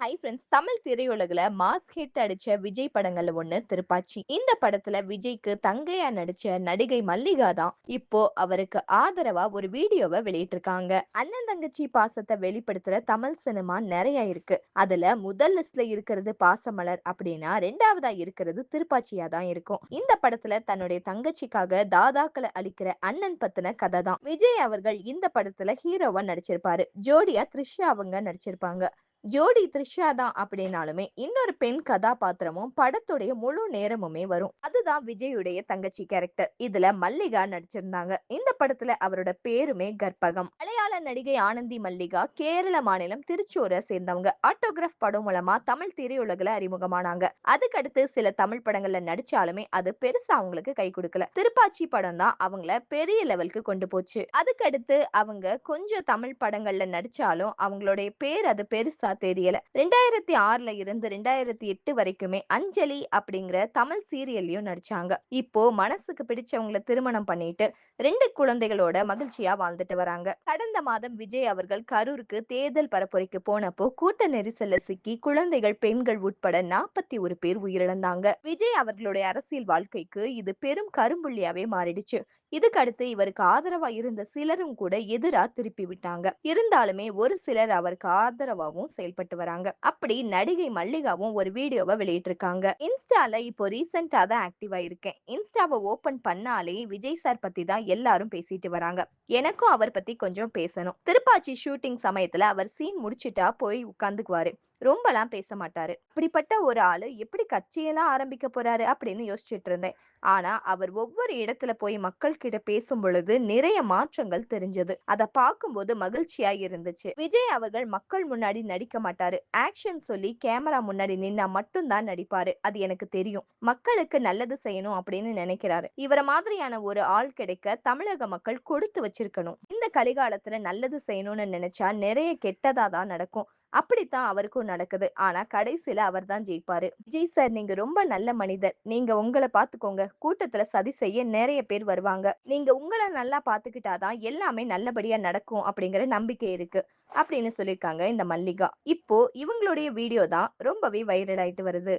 Hi friends Tamil திரையுலகில் mass hit அடிச்ச விஜய் படங்கள்ல ஒண்ணு திருப்பாச்சி. இந்த படத்துல விஜய்க்கு தங்கையா நடிச்ச நடிகை மல்லிகா தான் இப்போ அவருக்கு ஆதரவா ஒரு வீடியோவை வெளியிட்டிருக்காங்க. அண்ணன் தங்கச்சி பாசத்தை வெளிப்படுத்துற தமிழ் சினிமா நிறைய இருக்கு. அதுல முதல் லிஸ்ட்ல இருக்கிறது பாசமலர் அப்படின்னா ரெண்டாவதா இருக்கிறது திருப்பாச்சியா தான் இருக்கும். இந்த படத்துல தன்னுடைய தங்கச்சிக்காக தாதாக்களை அளிக்கிற அண்ணன் பத்தின கதை தான். விஜய் அவர்கள் இந்த படத்துல ஹீரோவா நடிச்சிருப்பாரு. ஜோடியா த்ரிஷா அவங்க நடிச்சிருப்பாங்க. ஜோடி த்ரிஷா தான் அப்படின்னாலுமே இன்னொரு பெண் கதாபாத்திரமும் படத்துடைய முழு நேரமுமே வரும். அதுதான் விஜயுடைய தங்கச்சி கேரக்டர் இதுல மல்லிகா நடிச்சிருந்தாங்க. இந்த படத்துல அவரோட பேருமே கற்பகம். மலையாள நடிகை ஆனந்தி மல்லிகா கேரள மாநிலம் திருச்சூரை சேர்ந்தவங்க. ஆட்டோகிராஃப் படம் மூலமா தமிழ் திரையுலகில் அறிமுகமானாங்க. அதுக்கடுத்து சில தமிழ் படங்கள்ல நடிச்சாலுமே அது பெருசா அவங்களுக்கு கை கொடுக்கல. திருப்பாச்சி படம் தான் அவங்கள பெரிய லெவலுக்கு கொண்டு போச்சு. அதுக்கடுத்து அவங்க கொஞ்சம் தமிழ் படங்கள்ல நடிச்சாலும் அவங்களுடைய பேர் அது பெருசா தெரியல. ரெண்டாயிரத்தி ஆறுல இருந்து ரெண்டாயிரத்தி எட்டு வரைக்குமே அஞ்சலி அப்படிங்கிற தமிழ் சீரியல்லையும் நடிச்சாங்க. இப்போ மனசுக்கு பிடிச்சவங்கள திருமணம் பண்ணிட்டு ரெண்டு குழந்தைகளோட மகிழ்ச்சியா வாழ்ந்துட்டு வராங்க. கடந்த மாதம் விஜய் அவர்கள் கரூருக்கு தேர்தல் பரப்புரைக்கு போனப்போ கூட்ட நெரிசல்ல சிக்கி குழந்தைகள் பெண்கள் உட்பட நாற்பத்தி ஒரு பேர் உயிரிழந்தாங்க. விஜய் அவர்களுடைய அரசியல் வாழ்க்கைக்கு இது பெரும் கரும்புள்ளியாவே மாறிடுச்சு. இதுக்கு அடுத்து இவருக்கு ஆதரவா இருந்த சிலரும் கூட எதிரா திருப்பி விட்டாங்க. இருந்தாலுமே ஒரு சிலர் அவருக்கு ஆதரவாகவும் செயல்பட்டு வராங்க. அப்படி நடிகை மல்லிகாவும் ஒரு வீடியோவை வெளியிட்டிருக்காங்க. இன்ஸ்டால இப்போ ரீசெண்டா தான் ஆக்டிவா இருக்கேன். இன்ஸ்டாவை ஓபன் பண்ணாலே விஜய் சார் பத்தி தான் எல்லாரும் பேசிட்டு வராங்க. எனக்கும் அவர் பத்தி கொஞ்சம் பேசணும். திருப்பாச்சி ஷூட்டிங் சமயத்துல அவர் சீன் முடிச்சிட்டா போய் உட்காந்துக்குவாரு. ரொம்பலாம் பேச மாட்டாரு அப்படிப்பட்ட ஒரு ஆளு எப்படி கட்சியெல்லாம் ஆரம்பிக்க போறாரு? அப்படின்னு யோசிச்சுட்டு இருந்தேன். ஆனா அவர் ஒவ்வொரு இடத்துல போய் மக்கள் கிட்ட பேசும் பொழுது நிறைய மாற்றங்கள் தெரிஞ்சது. அதை பார்க்கும்போது மகிழ்ச்சியா இருந்துச்சு. விஜய் அவர்கள் மக்கள் முன்னாடி நடிக்க மாட்டாரு. ஆக்ஷன் சொல்லி கேமரா முன்னாடி நின்னா மட்டும்தான் நடிப்பாரு. அது எனக்கு தெரியும். மக்களுக்கு நல்லது செய்யணும் அப்படின்னு நினைக்கிறாரு. இவர மாதிரியான ஒரு ஆள் கிடைக்க தமிழக மக்கள் கொடுத்து வச்சிருக்கணும். இந்த கலிகாலத்துல நல்லது செய்யணும்னு நினைச்சா நிறைய கெட்டதா தான் நடக்கும். அப்படித்தான் அவருக்கும் நடக்குது. ஆனா கடைசியில அவர் தான் ஜெயிப்பாரு. விஜய் சார் நீங்க ரொம்ப நல்ல மனிதர். நீங்க உங்களை பாத்துக்கோங்க கூட்டத்துல சதி செய்ய நிறைய பேர் வருவாங்க. நீங்க உங்களை நல்லா பாத்துக்கிட்டாதான் எல்லாமே நல்லபடியா நடக்கும் அப்படிங்கிற நம்பிக்கை இருக்கு அப்படின்னு சொல்லியிருக்காங்க இந்த மல்லிகா. இப்போ இவங்களுடைய வீடியோ தான் ரொம்பவே வைரல் ஆயிட்டு வருது.